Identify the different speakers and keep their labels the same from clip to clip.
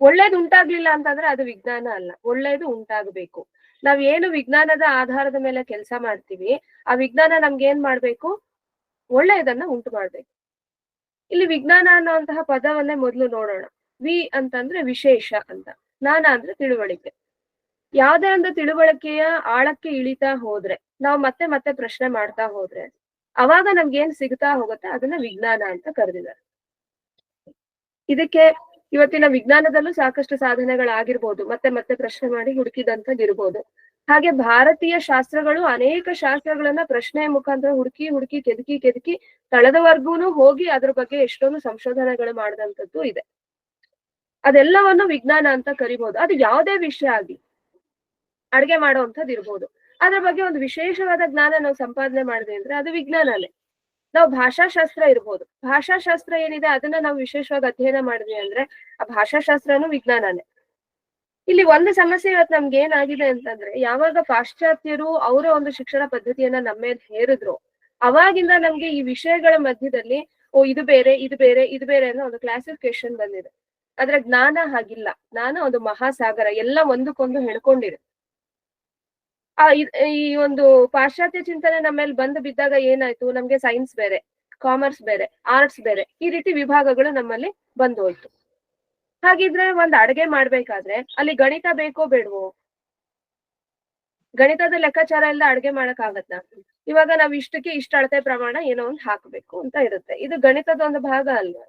Speaker 1: ಒಳ್ಳೇದು ಉಂಟಾಗ್ಲಿಲ್ಲ ಅಂತಂದ್ರೆ ಅದು ವಿಜ್ಞಾನ ಅಲ್ಲ. ಒಳ್ಳೇದು ಉಂಟಾಗಬೇಕು. ನಾವ್ ಏನು ವಿಜ್ಞಾನದ ಆಧಾರದ ಮೇಲೆ ಕೆಲಸ ಮಾಡ್ತೀವಿ, ಆ ವಿಜ್ಞಾನ ನಮ್ಗೆ ಏನ್ ಮಾಡ್ಬೇಕು? ಒಳ್ಳೆಯದನ್ನ ಉಂಟು ಮಾಡ್ಬೇಕು. ಇಲ್ಲಿ ವಿಜ್ಞಾನ ಅನ್ನುವಂತಹ ಪದವನ್ನೇ ಮೊದಲು ನೋಡೋಣ. ವಿ ಅಂತಂದ್ರೆ ವಿಶೇಷ ಅಂತ. ಜ್ಞಾನ ಅಂದ್ರೆ ತಿಳುವಳಿಕೆ. ಯಾವ್ದೇ ಒಂದು ತಿಳುವಳಿಕೆಯ ಆಳಕ್ಕೆ ಇಳಿತಾ ಹೋದ್ರೆ, ನಾವು ಮತ್ತೆ ಮತ್ತೆ ಪ್ರಶ್ನೆ ಮಾಡ್ತಾ ಹೋದ್ರೆ, ಅವಾಗ ನಮ್ಗೆ ಏನ್ ಸಿಗ್ತಾ ಹೋಗುತ್ತೆ? ಅದನ್ನ ವಿಜ್ಞಾನ ಅಂತ ಕರೆದಿದ್ದಾರೆ. ಇದಕ್ಕೆ ಇವತ್ತಿನ ವಿಜ್ಞಾನದಲ್ಲೂ ಸಾಕಷ್ಟು ಸಾಧನೆಗಳಾಗಿರ್ಬೋದು, ಮತ್ತೆ ಮತ್ತೆ ಪ್ರಶ್ನೆ ಮಾಡಿ ಹುಡುಕಿದಂಥದ್ದಿರ್ಬೋದು. ಹಾಗೆ ಭಾರತೀಯ ಶಾಸ್ತ್ರಗಳು ಅನೇಕ ಶಾಸ್ತ್ರಗಳನ್ನ ಪ್ರಶ್ನೆ ಮುಖಾಂತರ ಹುಡುಕಿ ಹುಡುಕಿ, ಕೆದಕಿ ಕೆದಕಿ ತಳದವರ್ಗೂನು ಹೋಗಿ ಅದ್ರ ಬಗ್ಗೆ ಎಷ್ಟೊಂದು ಸಂಶೋಧನೆಗಳು ಮಾಡಿದಂಥದ್ದು ಇದೆ. ಅದೆಲ್ಲವನ್ನು ವಿಜ್ಞಾನ ಅಂತ ಕರಿಬಹುದು ಅದು ಯಾವುದೇ ವಿಷಯ ಆಗಿ ಅಡ್ಗೆ ಮಾಡುವಂಥದ್ದು ಇರ್ಬೋದು ಅದ್ರ ಬಗ್ಗೆ ಒಂದು ವಿಶೇಷವಾದ ಜ್ಞಾನ ನಾವು ಸಂಪಾದನೆ ಮಾಡಿದೆ ಅಂದ್ರೆ ಅದು ವಿಜ್ಞಾನನೇ. ನಾವು ಭಾಷಾಶಾಸ್ತ್ರ ಇರ್ಬೋದು. ಭಾಷಾಶಾಸ್ತ್ರ ಏನಿದೆ ಅದನ್ನ ನಾವು ವಿಶೇಷವಾಗಿ ಅಧ್ಯಯನ ಮಾಡಿದ್ವಿ ಅಂದ್ರೆ ಆ ಭಾಷಾಶಾಸ್ತ್ರನೂ ವಿಜ್ಞಾನನೇ. ಇಲ್ಲಿ ಒಂದು ಸಮಸ್ಯೆ ಇವತ್ತು ನಮ್ಗೆ ಏನಾಗಿದೆ ಅಂತಂದ್ರೆ ಯಾವಾಗ ಪಾಶ್ಚಾತ್ಯರು ಅವರ ಒಂದು ಶಿಕ್ಷಣ ಪದ್ಧತಿಯನ್ನ ನಮ್ಮ ಮೇಲೆ ಹೇರಿದ್ರು, ಅವಾಗಿಂದ ನಮ್ಗೆ ಈ ವಿಷಯಗಳ ಮಧ್ಯದಲ್ಲಿ, ಓ ಇದು ಬೇರೆ ಇದು ಬೇರೆ ಇದು ಬೇರೆ ಅನ್ನೋ ಒಂದು ಕ್ಲಾಸಿಫಿಕೇಶನ್ ಬಂದಿದೆ. ಆದ್ರೆ ಜ್ಞಾನ ಹಾಗಿಲ್ಲ. ಜ್ಞಾನ ಒಂದು ಮಹಾಸಾಗರ ಎಲ್ಲ ಒಂದಕ್ಕೊಂದು ಹೇಳ್ಕೊಂಡಿದೆ. ಆ, ಈ ಒಂದು ಪಾಶ್ಚಾತ್ಯ ಚಿಂತನೆ ನಮ್ಮ ಮೇಲೆ ಬಂದು ಬಿದ್ದಾಗ ಏನಾಯ್ತು? ನಮ್ಗೆ ಸೈನ್ಸ್ ಬೇರೆ ಕಾಮರ್ಸ್ ಬೇರೆ ಆರ್ಟ್ಸ್ ಬೇರೆ, ಈ ರೀತಿ ವಿಭಾಗಗಳು ನಮ್ಮಲ್ಲಿ ಬಂದು ಹೋಯ್ತು. ಹಾಗಿದ್ರೆ ಒಂದ್ ಅಡ್ಗೆ ಮಾಡ್ಬೇಕಾದ್ರೆ ಅಲ್ಲಿ ಗಣಿತ ಬೇಕೋ ಬೇಡವೋ? ಗಣಿತದ ಲೆಕ್ಕಾಚಾರ ಎಲ್ಲ ಅಡ್ಗೆ ಮಾಡಕ್ ಆಗತ್ತ ಇವಾಗ ನಾವ್ ಇಷ್ಟಕ್ಕೆ ಇಷ್ಟ ಅಳತೆ ಪ್ರಮಾಣ ಏನೋ ಒಂದ್ ಹಾಕ್ಬೇಕು ಅಂತ ಇರುತ್ತೆ. ಇದು ಗಣಿತದ ಒಂದು ಭಾಗ ಅಲ್ವಾ?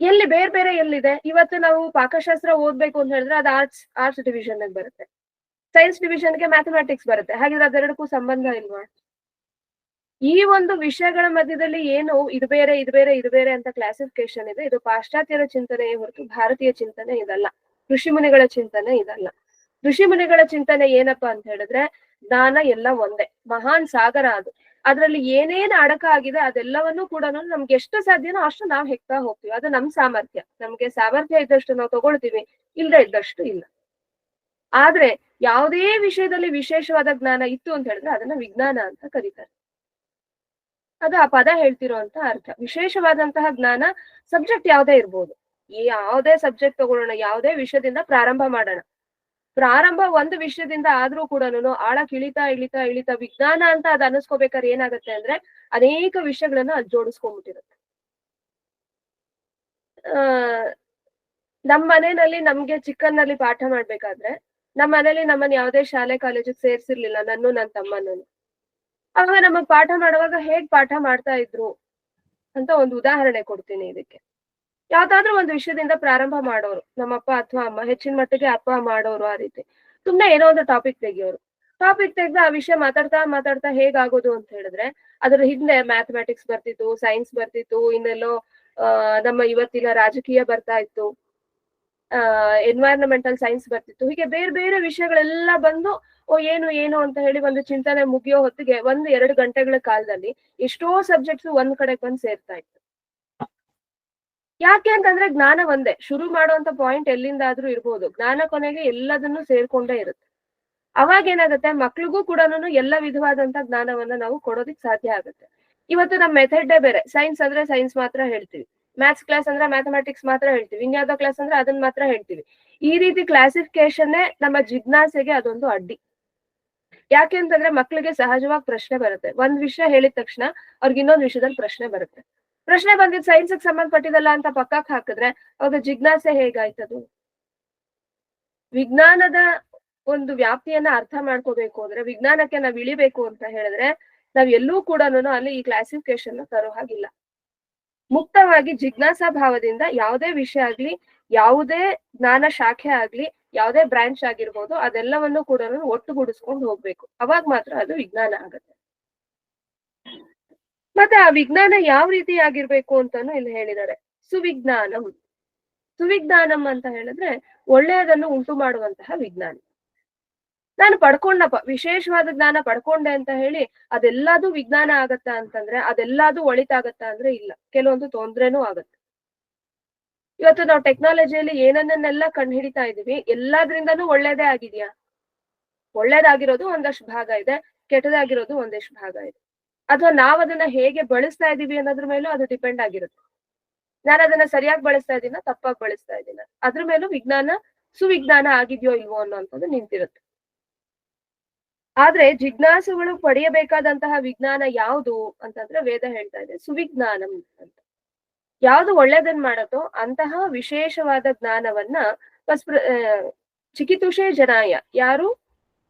Speaker 1: ಎಲ್ಲಿ ಬೇರೆ ಬೇರೆ ಎಲ್ಲಿದೆ? ಇವತ್ತು ನಾವು ಪಾಕಶಾಸ್ತ್ರ ಓದ್ಬೇಕು ಅಂತ ಹೇಳಿದ್ರೆ ಅದು ಆರ್ಟ್ಸ್ ಆರ್ಟ್ಸ್ ಡಿವಿಷನ್ ಬರುತ್ತೆ. ಸೈನ್ಸ್ ಡಿವಿಷನ್ಗೆ ಮ್ಯಾಥಮೆಟಿಕ್ಸ್ ಬರುತ್ತೆ. ಹಾಗಿದ್ರೆ ಅದೆರಡಕ್ಕೂ ಸಂಬಂಧ ಇಲ್ವಾ? ಈ ಒಂದು ವಿಷಯಗಳ ಮಧ್ಯದಲ್ಲಿ ಏನು ಇದು ಬೇರೆ ಇದು ಬೇರೆ ಇದು ಬೇರೆ ಅಂತ ಕ್ಲಾಸಿಫಿಕೇಶನ್ ಇದೆ. ಇದು ಪಾಶ್ಚಾತ್ಯರ ಚಿಂತನೆ ಹೊರತು ಭಾರತೀಯ ಚಿಂತನೆ ಇದಲ್ಲ. ಋಷಿ ಮುನಿಗಳ ಚಿಂತನೆ ಇದಲ್ಲ. ಋಷಿ ಮುನಿಗಳ ಚಿಂತನೆ ಏನಪ್ಪಾ ಅಂತ ಹೇಳಿದ್ರೆ ಜ್ಞಾನ ಎಲ್ಲ ಒಂದೇ. ಮಹಾನ್ ಸಾಗರ ಅದು. ಅದ್ರಲ್ಲಿ ಏನೇನು ಅಡಕ ಆಗಿದೆ ಅದೆಲ್ಲವನ್ನೂ ಕೂಡ ನಮ್ಗೆ ಎಷ್ಟು ಸಾಧ್ಯನೋ ಅಷ್ಟು ನಾವು ಹೆಕ್ತಾ ಹೋಗ್ತೀವಿ. ಅದು ನಮ್ ಸಾಮರ್ಥ್ಯ. ನಮ್ಗೆ ಸಾಮರ್ಥ್ಯ ಇದ್ದಷ್ಟು ನಾವು ತಗೊಳ್ತೀವಿ. ಇಲ್ಲದೆ ಇದ್ದಷ್ಟು ಇಲ್ಲ. ಆದ್ರೆ ಯಾವುದೇ ವಿಷಯದಲ್ಲಿ ವಿಶೇಷವಾದ ಜ್ಞಾನ ಇತ್ತು ಅಂತ ಹೇಳಿದ್ರೆ ಅದನ್ನ ವಿಜ್ಞಾನ ಅಂತ ಕರೀತಾರೆ. ಅದು ಆ ಪದ ಹೇಳ್ತಿರೋಂತ ಅರ್ಥ. ವಿಶೇಷವಾದಂತಹ ಜ್ಞಾನ ಸಬ್ಜೆಕ್ಟ್ ಯಾವುದೇ ಇರ್ಬೋದು. ಯಾವುದೇ ಸಬ್ಜೆಕ್ಟ್ ತಗೊಳ್ಳೋಣ, ಯಾವುದೇ ವಿಷಯದಿಂದ ಪ್ರಾರಂಭ ಮಾಡೋಣ. ಪ್ರಾರಂಭ ಒಂದು ವಿಷಯದಿಂದ ಆದ್ರೂ ಕೂಡ ಆಳ ಇಳಿತಾ ಇಳಿತಾ ಇಳಿತಾ ವಿಜ್ಞಾನ ಅಂತ ಅದ್ ಅನಿಸ್ಕೋಬೇಕಾದ್ರೆ ಏನಾಗತ್ತೆ ಅಂದ್ರೆ ಅನೇಕ ವಿಷಯಗಳನ್ನ ಅದ್ ಜೋಡಿಸ್ಕೊಂಡ್ಬಿಟ್ಟಿರುತ್ತೆ ಆ ನಮ್ ಮನೆಯಲ್ಲಿ ನಮ್ಗೆ ಚಿಕ್ಕನ್ನಲ್ಲಿ ಪಾಠ ಮಾಡ್ಬೇಕಾದ್ರೆ ನಮ್ಮ ಮನೇಲಿ ನಮ್ಮನ್ನ ಯಾವುದೇ ಶಾಲೆ ಕಾಲೇಜಿಗೆ ಸೇರ್ಸಿರ್ಲಿಲ್ಲ. ನನ್ನು ನನ್ನ ತಮ್ಮನೂ. ಅವಾಗ ನಮಗ್ ಪಾಠ ಮಾಡುವಾಗ ಹೇಗ್ ಪಾಠ ಮಾಡ್ತಾ ಇದ್ರು ಅಂತ ಒಂದು ಉದಾಹರಣೆ ಕೊಡ್ತೀನಿ ಇದಕ್ಕೆ. ಯಾವ್ದಾದ್ರು ಒಂದು ವಿಷಯದಿಂದ ಪ್ರಾರಂಭ ಮಾಡೋರು. ನಮ್ಮಪ್ಪ ಅಥವಾ ಅಮ್ಮ, ಹೆಚ್ಚಿನ ಮಟ್ಟಿಗೆ ಅಪ್ಪ ಮಾಡೋರು ಆ ರೀತಿ. ಸುಮ್ನೆ ಏನೋ ಒಂದು ಟಾಪಿಕ್ ತೆಗಿಯೋರು. ಟಾಪಿಕ್ ತೆಗೆದು ಆ ವಿಷಯ ಮಾತಾಡ್ತಾ ಮಾತಾಡ್ತಾ ಹೇಗಾಗೋದು ಅಂತ ಹೇಳಿದ್ರೆ, ಅದ್ರ ಹಿಂದೆ ಮ್ಯಾಥಮೆಟಿಕ್ಸ್ ಬರ್ತಿತ್ತು ಸೈನ್ಸ್ ಬರ್ತಿತ್ತು, ಇನ್ನೆಲ್ಲೋ, ಆ, ನಮ್ಮ ಇವತ್ತಿನ ರಾಜಕೀಯ ಬರ್ತಾ ಇತ್ತು. ಎನ್ವೈರನ್ಮೆಂಟಲ್ ಸೈನ್ಸ್ ಬರ್ತಿತ್ತು. ಹೀಗೆ ಬೇರೆ ಬೇರೆ ವಿಷಯಗಳೆಲ್ಲ ಬಂದು, ಓ, ಏನು ಏನು ಅಂತ ಹೇಳಿ ಒಂದು ಚಿಂತನೆ ಮುಗಿಯೋ ಹೊತ್ತಿಗೆ ಒಂದ್ ಎರಡು ಗಂಟೆಗಳ ಕಾಲದಲ್ಲಿ ಎಷ್ಟೋ ಸಬ್ಜೆಕ್ಟ್ಸ್ ಒಂದ್ ಕಡೆ ಬಂದು ಸೇರ್ತಾ ಇತ್ತು. ಯಾಕೆ ಅಂತಂದ್ರೆ ಜ್ಞಾನ ಒಂದೇ. ಶುರು ಮಾಡುವಂತ ಪಾಯಿಂಟ್ ಎಲ್ಲಿಂದ ಆದ್ರೂ ಇರ್ಬೋದು. ಜ್ಞಾನ ಕೊನೆಗೆ ಎಲ್ಲದನ್ನು ಸೇರ್ಕೊಂಡೇ ಇರುತ್ತೆ. ಅವಾಗ ಏನಾಗುತ್ತೆ? ಮಕ್ಳಿಗೂ ಕೂಡ ಎಲ್ಲ ವಿಧವಾದಂತ ಜ್ಞಾನವನ್ನ ನಾವು ಕೊಡೋದಿಕ್ ಸಾಧ್ಯ ಆಗುತ್ತೆ. ಇವತ್ತು ನಮ್ಮ ಮೆಥಡ್ ಬೇರೆ. ಸೈನ್ಸ್ ಅಂದ್ರೆ ಸೈನ್ಸ್ ಮಾತ್ರ ಹೇಳ್ತೀವಿ. ಮ್ಯಾಥ್ಸ್ ಕ್ಲಾಸ್ ಅಂದ್ರೆ ಮ್ಯಾಥಮೆಟಿಕ್ಸ್ ಮಾತ್ರ ಹೇಳ್ತೀವಿ. ಇನ್ಯಾವುದೋ ಕ್ಲಾಸ್ ಅಂದ್ರೆ ಅದನ್ನ ಮಾತ್ರ ಹೇಳ್ತೀವಿ. ಈ ರೀತಿ ಕ್ಲಾಸಿಫಿಕೇಶನ್ ನಮ್ಮ ಜಿಜ್ಞಾಸೆಗೆ ಅದೊಂದು ಅಡ್ಡಿ. ಯಾಕೆ ಅಂತಂದ್ರೆ ಮಕ್ಳಿಗೆ ಸಹಜವಾಗಿ ಪ್ರಶ್ನೆ ಬರುತ್ತೆ. ಒಂದ್ ವಿಷಯ ಹೇಳಿದ ತಕ್ಷಣ ಅವ್ರಿಗೆ ಇನ್ನೊಂದ್ ವಿಷಯದಲ್ಲಿ ಪ್ರಶ್ನೆ ಬರುತ್ತೆ. ಪ್ರಶ್ನೆ ಬಂದಿದ್ ಸೈನ್ಸ್ ಸಂಬಂಧಪಟ್ಟಿದಲ್ಲ ಅಂತ ಪಕ್ಕಕ್ಕೆ ಹಾಕಿದ್ರೆ ಅವಾಗ ಜಿಜ್ಞಾಸೆ ಹೇಗಾಯ್ತದು ವಿಜ್ಞಾನದ ಒಂದು ವ್ಯಾಪ್ತಿಯನ್ನ ಅರ್ಥ ಮಾಡ್ಕೋಬೇಕು ಅಂದ್ರೆ ವಿಜ್ಞಾನಕ್ಕೆ ನಾವ್ ಇಳಿಬೇಕು ಅಂತ ಹೇಳಿದ್ರೆ ನಾವ್ ಎಲ್ಲೂ ಕೂಡ ಅಲ್ಲಿ ಈ ಕ್ಲಾಸಿಫಿಕೇಶನ್ ತರೋ ಹಾಗಿಲ್ಲ. ಮುಕ್ತವಾಗಿ ಜಿಜ್ಞಾಸಾ ಭಾವದಿಂದ ಯಾವುದೇ ವಿಷಯ ಆಗ್ಲಿ, ಯಾವುದೇ ಜ್ಞಾನ ಶಾಖೆ ಆಗ್ಲಿ, ಯಾವುದೇ ಬ್ರಾಂಚ್ ಆಗಿರ್ಬೋದು, ಅದೆಲ್ಲವನ್ನು ಕೂಡ ಒಟ್ಟುಗೂಡಿಸ್ಕೊಂಡು ಹೋಗ್ಬೇಕು. ಅವಾಗ ಮಾತ್ರ ಅದು ವಿಜ್ಞಾನ ಆಗತ್ತೆ. ಮತ್ತೆ ಆ ವಿಜ್ಞಾನ ಯಾವ ರೀತಿ ಆಗಿರ್ಬೇಕು ಅಂತಾನು ಇಲ್ಲಿ ಹೇಳಿದ್ದಾರೆ. ಸುವಿಜ್ಞಾನಂ ಸುವಿಜ್ಞಾನಂ ಅಂತ ಹೇಳಿದ್ರೆ ಒಳ್ಳೆಯದನ್ನು ಉಂಟು ಮಾಡುವಂತಹ ವಿಜ್ಞಾನ. ನಾನು ಪಡ್ಕೊಂಡಪ್ಪ ವಿಶೇಷವಾದ ಜ್ಞಾನ ಪಡ್ಕೊಂಡೆ ಅಂತ ಹೇಳಿ ಅದೆಲ್ಲದೂ ವಿಜ್ಞಾನ ಆಗತ್ತಾ ಅಂತಂದ್ರೆ ಅದೆಲ್ಲದೂ ಒಳಿತಾಗತ್ತಾ ಅಂದ್ರೆ ಇಲ್ಲ. ಕೆಲವೊಂದು ತೊಂದ್ರೆನೂ ಆಗತ್ತೆ. ಇವತ್ತು ನಾವು ಟೆಕ್ನಾಲಜಿಯಲ್ಲಿ ಏನನ್ನೆಲ್ಲ ಕಂಡು ಹಿಡಿತಾ ಇದೀವಿ ಎಲ್ಲಾದ್ರಿಂದನೂ ಒಳ್ಳೇದೇ ಆಗಿದ್ಯಾ? ಒಳ್ಳೇದಾಗಿರೋದು ಒಂದಷ್ಟು ಭಾಗ ಇದೆ, ಕೆಟ್ಟದಾಗಿರೋದು ಒಂದಷ್ಟು ಭಾಗ ಇದೆ. ಅಥವಾ ನಾವ್ ಅದನ್ನ ಹೇಗೆ ಬಳಸ್ತಾ ಇದೀವಿ ಅನ್ನೋದ್ರ ಮೇಲೂ ಅದು ಡಿಪೆಂಡ್ ಆಗಿರುತ್ತೆ. ನಾನು ಅದನ್ನ ಸರಿಯಾಗಿ ಬಳಸ್ತಾ ಇದೀನ ತಪ್ಪಾಗಿ ಬಳಸ್ತಾ ಇದ್ದೀನ? ಅದ್ರ ಮೇಲೂ ವಿಜ್ಞಾನ, ಸುವಿಜ್ಞಾನ ಆಗಿದ್ಯೋ ಇಲ್ವೋ ಅನ್ನೋಂಥದ್ದು ನಿಂತಿರುತ್ತೆ. ಆದ್ರೆ ಜಿಜ್ಞಾಸುಗಳು ಪಡೆಯಬೇಕಾದಂತಹ ವಿಜ್ಞಾನ ಯಾವುದು ಅಂತಂದ್ರೆ ವೇದ ಹೇಳ್ತಾ ಇದೆ, ಸುವಿಜ್ಞಾನಂ ಅಂತ. ಯಾವುದು ಒಳ್ಳೇದನ್ ಮಾಡತ್ತೋ ಅಂತಹ ವಿಶೇಷವಾದ ಜ್ಞಾನವನ್ನ ಚಿಕಿತುಷೆ ಜನಾಯ. ಯಾರು?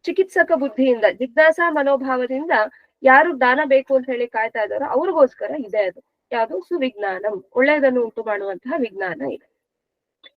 Speaker 1: ಚಿಕಿತ್ಸಕ ಬುದ್ಧಿಯಿಂದ, ಜಿಜ್ಞಾಸಾ ಮನೋಭಾವದಿಂದ ಯಾರು ಜ್ಞಾನ ಬೇಕು ಅಂತ ಹೇಳಿ ಕಾಯ್ತಾ ಇದ್ದಾರೋ ಅವ್ರಿಗೋಸ್ಕರ ಇದೆ ಅದು. ಯಾವುದು? ಸುವಿಜ್ಞಾನಂ. ಒಳ್ಳೆಯದನ್ನು ಉಂಟು ಮಾಡುವಂತಹ ವಿಜ್ಞಾನ ಇದೆ.